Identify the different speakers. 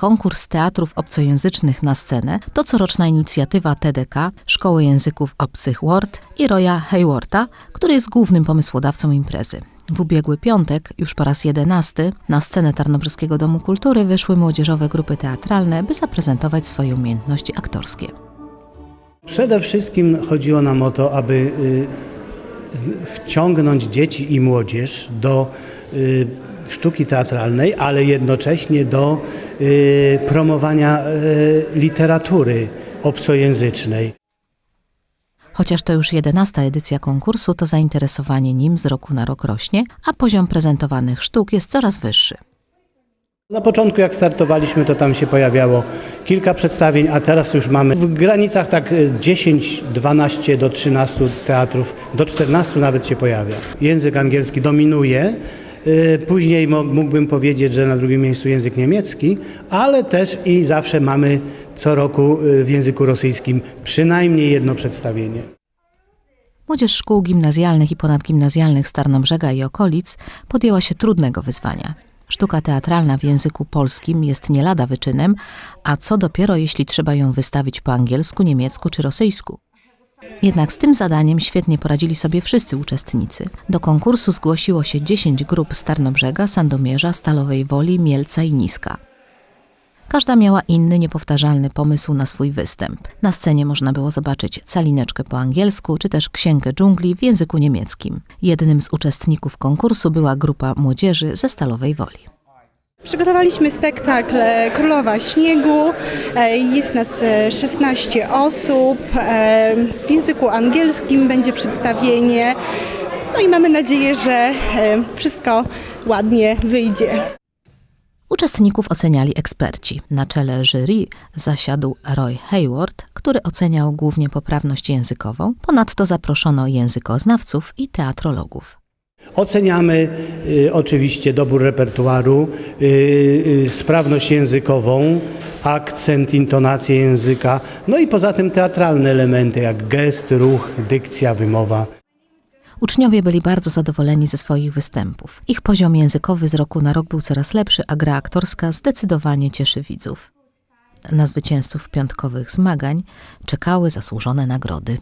Speaker 1: Konkurs teatrów obcojęzycznych na scenę to coroczna inicjatywa TDK, Szkoły Języków Obcych Ward i Roya Haywarda, który jest głównym pomysłodawcą imprezy. W ubiegły piątek, już po raz jedenasty, na scenę Tarnobrzyskiego Domu Kultury wyszły młodzieżowe grupy teatralne, by zaprezentować swoje umiejętności aktorskie.
Speaker 2: Przede wszystkim chodziło nam o to, aby y, wciągnąć dzieci i młodzież do y, sztuki teatralnej, ale jednocześnie do y, promowania y, literatury obcojęzycznej.
Speaker 1: Chociaż to już jedenasta edycja konkursu, to zainteresowanie nim z roku na rok rośnie, a poziom prezentowanych sztuk jest coraz wyższy.
Speaker 2: Na początku jak startowaliśmy, to tam się pojawiało kilka przedstawień, a teraz już mamy w granicach tak y, 10, 12 do 13 teatrów, do 14 nawet się pojawia. Język angielski dominuje. Y, Później mógłbym powiedzieć, że na drugim miejscu język niemiecki, ale też i zawsze mamy co roku y, w języku rosyjskim przynajmniej jedno przedstawienie.
Speaker 1: Młodzież szkół gimnazjalnych i ponadgimnazjalnych z Tarnobrzega i okolic podjęła się trudnego wyzwania. Sztuka teatralna w języku polskim jest nie lada wyczynem, a co dopiero jeśli trzeba ją wystawić po angielsku, niemiecku czy rosyjsku. Jednak z tym zadaniem świetnie poradzili sobie wszyscy uczestnicy. Do konkursu zgłosiło się 10 grup z Tarnobrzega, Sandomierza, Stalowej Woli, Mielca i Niska. Każda miała inny, niepowtarzalny pomysł na swój występ. Na scenie można było zobaczyć calineczkę po angielsku, czy też księgę dżungli w języku niemieckim. Jednym z uczestników konkursu była grupa młodzieży ze Stalowej Woli.
Speaker 3: Przygotowaliśmy spektakl e, Królowa Śniegu. E, Jest nas e, 16 osób. E, W języku angielskim będzie przedstawienie. No i mamy nadzieję, że wszystko ładnie wyjdzie.
Speaker 1: Uczestników oceniali eksperci. Na czele jury zasiadł Roy Hayward, który oceniał głównie poprawność językową. Ponadto zaproszono językoznawców i teatrologów.
Speaker 2: Oceniamy y, oczywiście dobór repertuaru, y, y, sprawność językową, akcent, intonację języka, no i poza tym teatralne elementy jak gest, ruch, dykcja, wymowa.
Speaker 1: Uczniowie byli bardzo zadowoleni ze swoich występów. Ich poziom językowy z roku na rok był coraz lepszy, a gra aktorska zdecydowanie cieszy widzów. Na zwycięzców piątkowych zmagań czekały zasłużone nagrody.